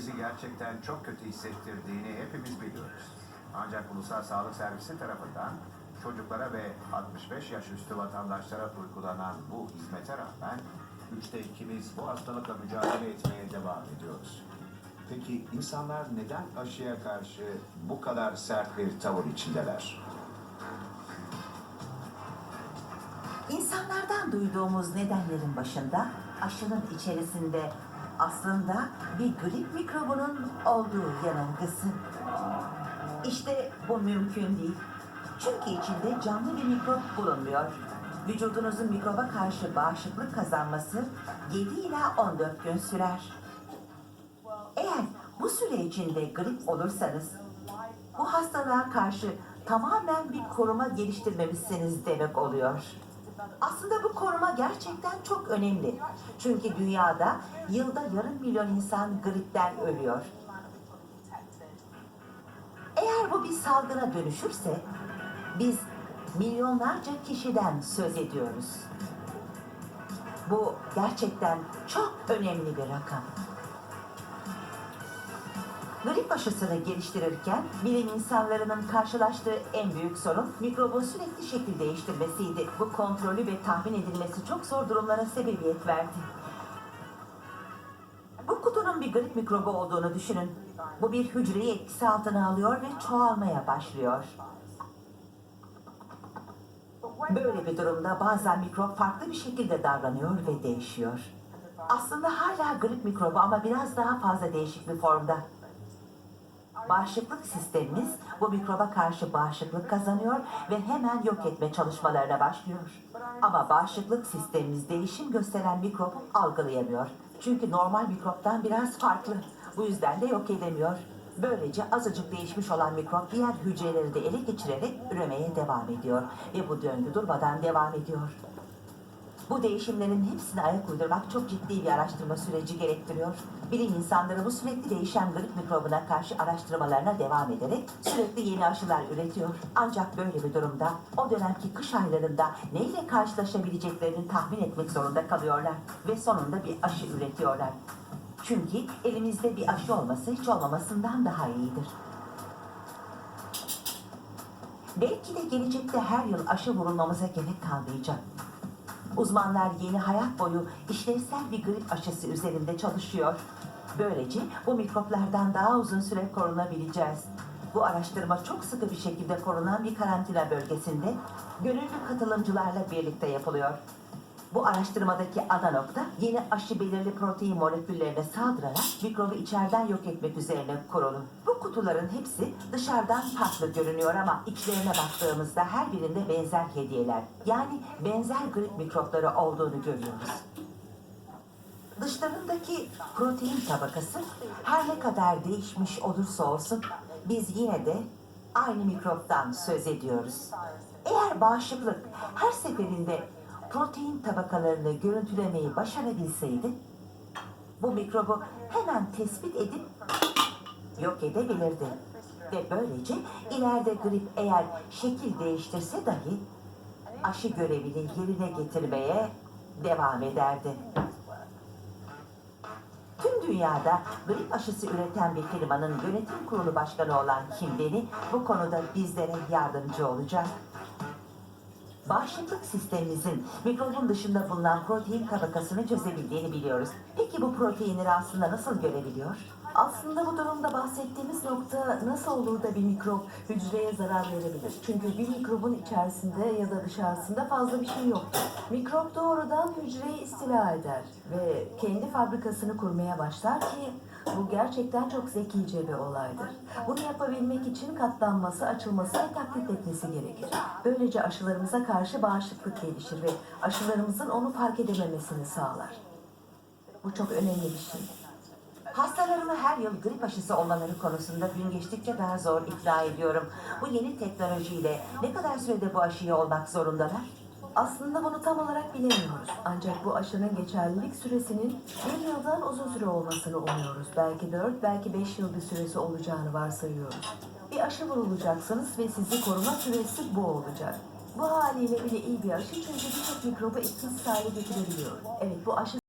bizi gerçekten çok kötü hissettirdiğini hepimiz biliyoruz. Ancak Ulusal Sağlık Servisi tarafından çocuklara ve 65 yaş üstü vatandaşlara uygulanan bu hizmete rağmen üçte ikimiz bu hastalıkla mücadele etmeye devam ediyoruz. Peki insanlar neden aşıya karşı bu kadar sert bir tavır içindeler? İnsanlardan duyduğumuz nedenlerin başında aşının içerisinde aslında bir grip mikrobunun olduğu yanılgısı. İşte bu mümkün değil. Çünkü içinde canlı bir mikrop bulunmuyor. Vücudunuzun mikroba karşı bağışıklık kazanması 7 ila 14 gün sürer. Eğer bu süre içinde grip olursanız bu hastalığa karşı tamamen bir koruma geliştirmemişsiniz demek oluyor. Aslında bu koruma gerçekten çok önemli. Çünkü dünyada yılda yarım milyon insan gripten ölüyor. Eğer bu bir salgına dönüşürse biz milyonlarca kişiden söz ediyoruz. Bu gerçekten çok önemli bir rakam. Grip aşısını geliştirirken bilim insanlarının karşılaştığı en büyük sorun mikrobun sürekli şekil değiştirmesiydi. Bu kontrolü ve tahmin edilmesi çok zor durumlara sebebiyet verdi. Bu kutunun bir grip mikrobu olduğunu düşünün. Bu bir hücreyi etkisi altına alıyor ve çoğalmaya başlıyor. Böyle bir durumda bazen mikrop farklı bir şekilde davranıyor ve değişiyor. Aslında hala grip mikrobu ama biraz daha fazla değişik bir formda. Bağışıklık sistemimiz bu mikroba karşı bağışıklık kazanıyor ve hemen yok etme çalışmalarına başlıyor. Ama bağışıklık sistemimiz değişim gösteren mikrobu algılayamıyor. Çünkü normal mikroptan biraz farklı. Bu yüzden de yok edemiyor. Böylece azıcık değişmiş olan mikrop diğer hücreleri de ele geçirerek üremeye devam ediyor. Ve bu döngü durmadan devam ediyor. Bu değişimlerin hepsine ayak uydurmak çok ciddi bir araştırma süreci gerektiriyor. Bilim insanları bu sürekli değişen grip mikrobuna karşı araştırmalarına devam ederek sürekli yeni aşılar üretiyor. Ancak böyle bir durumda o dönemki kış aylarında neyle karşılaşabileceklerini tahmin etmek zorunda kalıyorlar. Ve sonunda bir aşı üretiyorlar. Çünkü elimizde bir aşı olması hiç olmamasından daha iyidir. Belki de gelecekte her yıl aşı vurulmamıza gerek kalmayacak. Uzmanlar yeni hayat boyu işlevsel bir grip aşısı üzerinde çalışıyor. Böylece bu mikroplardan daha uzun süre korunabileceğiz. Bu araştırma çok sıkı bir şekilde korunan bir karantina bölgesinde gönüllü katılımcılarla birlikte yapılıyor. Bu araştırmadaki ana nokta yeni aşı belirli protein moleküllerine saldırarak mikrobu içeriden yok etmek üzerine kurulu. Bu kutuların hepsi dışarıdan farklı görünüyor ama içlerine baktığımızda her birinde benzer hediyeler yani benzer grip mikropları olduğunu görüyoruz. Dışlarındaki protein tabakası her ne kadar değişmiş olursa olsun biz yine de aynı mikroptan söz ediyoruz. Eğer bağışıklık her seferinde protein tabakalarını görüntülemeyi başarabilseydi bu mikrobu hemen tespit edip yok edebilirdi. Ve böylece ileride grip eğer şekil değiştirse dahi aşı görevini yerine getirmeye devam ederdi. Tüm dünyada grip aşısı üreten bir firmanın yönetim kurulu başkanı olan Kim Beni bu konuda bizlere yardımcı olacak. Bağışıklık sistemimizin mikrobun dışında bulunan protein tabakasını çözebildiğini biliyoruz. Peki bu proteinleri aslında nasıl görebiliyor? Aslında bu durumda bahsettiğimiz nokta nasıl olur da bir mikrop hücreye zarar verebilir? Çünkü bir mikrobun içerisinde ya da dışarısında fazla bir şey yoktur. Mikrop doğrudan hücreyi istila eder ve kendi fabrikasını kurmaya başlar ki bu gerçekten çok zekice bir olaydır. Bunu yapabilmek için katlanması, açılması ve taklit etmesi gerekir. Böylece aşılarımıza karşı bağışıklık gelişir ve aşılarımızın onu fark edememesini sağlar. Bu çok önemli bir şey. Hastalarımı her yıl grip aşısı olmaları konusunda gün geçtikçe daha zor ikna ediyorum. Bu yeni teknolojiyle ne kadar sürede bu aşıyı olmak zorundalar? Aslında bunu tam olarak bilemiyoruz. Ancak bu aşının geçerlilik süresinin bir yıldan uzun süre olmasını umuyoruz. Belki dört, belki beş yıl bir süresi olacağını varsayıyoruz. Bir aşı vurulacaksınız ve sizi koruma süresi bu olacak. Bu haliyle bile iyi bir aşı çünkü birçok mikrobu etkisiz hale getirebiliyor. Evet bu aşı